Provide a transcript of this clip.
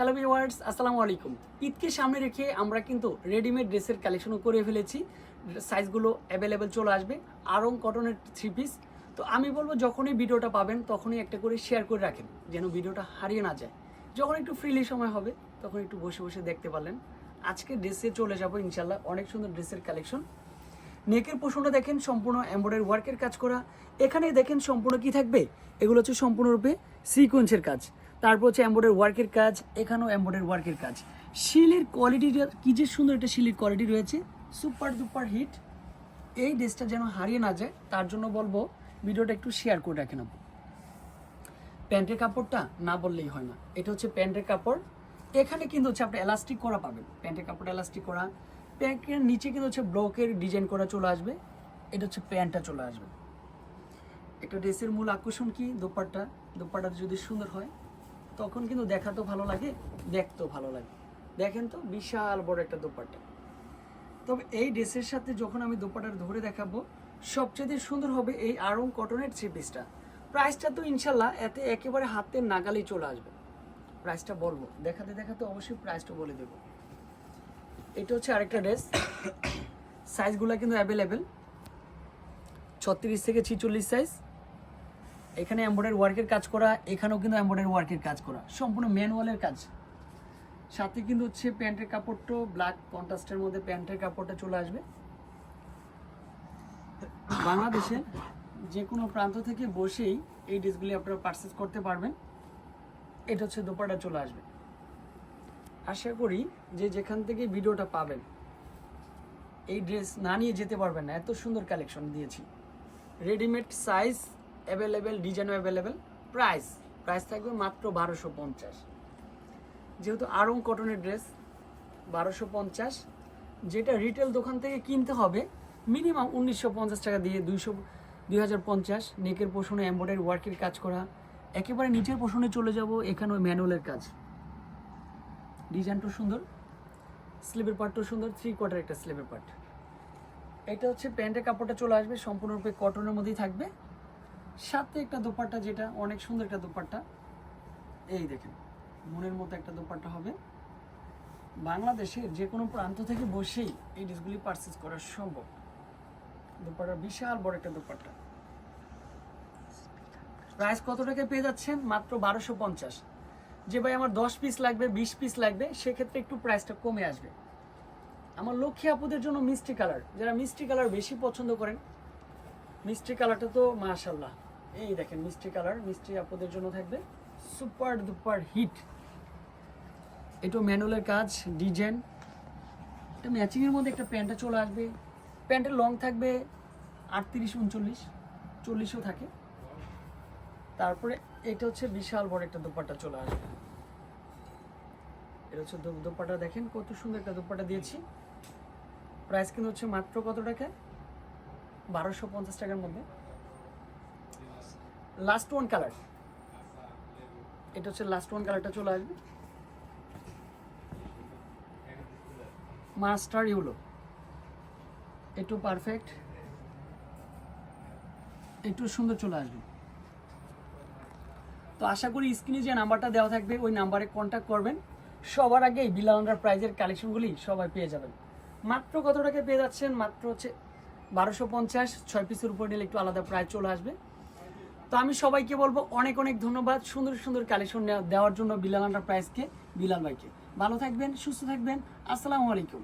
Hello viewers আসসালামু আলাইকুম। ঈদকে সামনে রেখে আমরা কিন্তু রেডিমেড ড্রেসের কালেকশনও করে ফেলেছি। সাইজগুলো অ্যাভেলেবেল চলে আসবে। আরং কটনের থ্রি পিস তো আমি বলব, যখনই ভিডিওটা পাবেন, তখনই একটা করে শেয়ার করে রাখেন, যেন ভিডিওটা হারিয়ে না যায়। যখন একটু ফ্রিলি সময় হবে, তখন একটু বসে বসে দেখতে পারলেন। আজকে ড্রেসে চলে যাব ইনশাল্লাহ অনেক সুন্দর ড্রেসের কালেকশন নেকের পোষণটা দেখেন, সম্পূর্ণ এমব্রয়ডারি ওয়ার্কের কাজ করা। এখানে দেখেন সম্পূর্ণ কি থাকবে? এগুলো হচ্ছে সম্পূর্ণরূপে সিকোয়েন্সের কাজ। তারপর হচ্ছে এমব্রয়ডারি ওয়ার্কের কাজ, এখানেও এমব্রয়ডারি ওয়ার্কের কাজ। শিলের কোয়ালিটিটা কী যে সুন্দর একটা শিলের কোয়ালিটি রয়েছে। সুপার দুপার হিট এই ড্রেসটা যেন হারিয়ে না যায়, তার জন্য বলব, ভিডিওটা একটু শেয়ার করে রাখেন আপু প্যান্টের কাপড়টা না বললেই হয় না। এটা হচ্ছে প্যান্টের কাপড়। এখানে কিন্তু হচ্ছে আপনি এলাস্টিক করা পাবেন। প্যান্টের কাপড়টা এলাস্টিক করা। প্যান্টের নিচে কিন্তু হচ্ছে ব্লকের ডিজাইন করা চলে আসবে। এটা হচ্ছে প্যান্টটা চলে আসবে। একটা ড্রেসের মূল আকর্ষণ কি? দোপাট্টা। দোপাট্টা যদি সুন্দর হয় তখন কিন্তু দেখাতেও ভালো লাগে, দেখতেও ভালো লাগে। দেখেন তো, বিশাল বড় একটা দোপাট্টা। তবে এই ড্রেসের সাথে যখন আমি দোপাট্টার ধরে দেখাবো, সবচেয়ে সুন্দর হবে এই আরং কটনের থ্রি পিসটা। প্রাইসটা তো ইনশাল্লাহ এতে একেবারে হাতের নাগালেই চলে আসবে। প্রাইসটা বলব, দেখাতে দেখাতে অবশ্যই প্রাইসটা বলে দেবো। এটা হচ্ছে আরেকটা ড্রেস। সাইজগুলো কিন্তু অ্যাভেলেবেল। ছত্রিশ থেকে ছিচল্লিশ সাইজ। এখানে এম্বয়ডারি ওয়ার্কের কাজ করা, এখানেও কিন্তু এম্বয়ডারি ওয়ার্কের কাজ করা, সম্পূর্ণ ম্যানুয়ালের কাজ। সাথে কিন্তু হচ্ছে প্যান্টের কাপড়টাও ব্ল্যাক কন্ট্রাস্টের মধ্যে প্যান্টের কাপড়টা চলে আসবে। বাংলাদেশে যে কোনো প্রান্ত থেকে বসেই এই ড্রেসগুলি আপনারা পারচেস করতে পারবেন। এটা হচ্ছে দোপাটা চলে আসবে। আশা করি যে যেখান থেকে ভিডিওটা পাবেন, এই ড্রেস না নিয়ে যেতে পারবেন না। এত সুন্দর কালেকশন দিয়েছি। রেডিমেড সাইজ অ্যাভেলেবেল ডিজাইনও অ্যাভেলেবেল প্রাইস প্রাইস থাকবে মাত্র বারোশো পঞ্চাশ। যেহেতু আরং কটনের ড্রেস বারোশো পঞ্চাশ। যেটা রিটেল দোকান থেকে কিনতে হবে মিনিমাম উনিশশো পঞ্চাশ টাকা দিয়ে দুইশো, দুই হাজার পঞ্চাশ। নেকের পোষণে এম্বয়ডারি ওয়ার্কের কাজ করা। একেবারে নিচের পোষণে চলে যাব, এখানেও ম্যানুয়ালের কাজ। ডিজাইনটাও সুন্দর স্লিভের পার্টটাও সুন্দর থ্রি কোয়ার্টার একটা স্লিভের পার্ট এটা হচ্ছে প্যান্টের কাপড়টা চলে আসবে, সম্পূর্ণরূপে কটনের মধ্যেই থাকবে। সাথে একটা দোপাট্টা যেটা, অনেক সুন্দর একটা দোপাট্টা। এই দেখেন, মনের মতো একটা দোপাট্টা হবে। বাংলাদেশের যে কোনো প্রান্ত থেকে বসেই এই ড্রেসগুলি পারচেস করা সম্ভব। দোপাট্টা বিশাল বড় একটা দোপাট্টা। প্রাইস কত টাকায় পেয়ে যাচ্ছেন? মাত্র বারোশো পঞ্চাশ। যে ভাই আমার দশ পিস লাগবে, বিশ পিস লাগবে, সেক্ষেত্রে একটু প্রাইসটা কমে আসবে। আমার লক্ষ্মী আপুদের জন্য মিষ্টি কালার যারা মিষ্টি কালার বেশি পছন্দ করেন, মিষ্টি কালারটা তো মাশাল্লাহ এই দেখেন, মিষ্টি কালার, মিষ্টি আপুদের জন্য থাকবে সুপার দুপার হিট। এটা ম্যানুয়ালের কাজ, ডিজাইন। এটা ম্যাচিংয়ের মধ্যে একটা প্যান্টটা চলে আসবে। প্যান্টের লং থাকবে আটত্রিশ, উনচল্লিশ, চল্লিশও থাকে। তারপরে এটা হচ্ছে বিশাল বড় একটা দোপাট্টা চলে আসবে। এটা হচ্ছে দোপাট্টা দেখেন, কত সুন্দর একটা দোপাট্টা দিয়েছি। প্রাইস কিন্তু হচ্ছে মাত্র কত টাকা? বারোশো পঞ্চাশ টাকার মধ্যে। লাস্ট ওয়ান কালার এটা হচ্ছে লাস্ট ওয়ান কালারটা চলে আসবে। মাস্টার ইউলো একটু পারফেক্ট একটু সুন্দর চলে আসবে। তো আশা করি স্ক্রিনে যে নাম্বারটা দেওয়া থাকবে, ওই নাম্বারে কন্ট্যাক্ট করবেন। সবার আগেই বিলাল আন্ডার প্রাইজের কালেকশনগুলি সবাই পেয়ে যাবেন। মাত্র কত টাকা পেয়ে যাচ্ছেন? মাত্র হচ্ছে বারোশো পঞ্চাশ। ছয় পিসের উপর নিলে একটু আলাদা প্রাইস চলে আসবে। তো আমি সবাইকে বলব অনেক অনেক ধন্যবাদ সুন্দর সুন্দর কালেকশন দেওয়ার জন্য বিলাল প্রাইজকে বিলাল ভাইকে। ভালো থাকবেন, সুস্থ থাকবেন। আসসালামু আলাইকুম।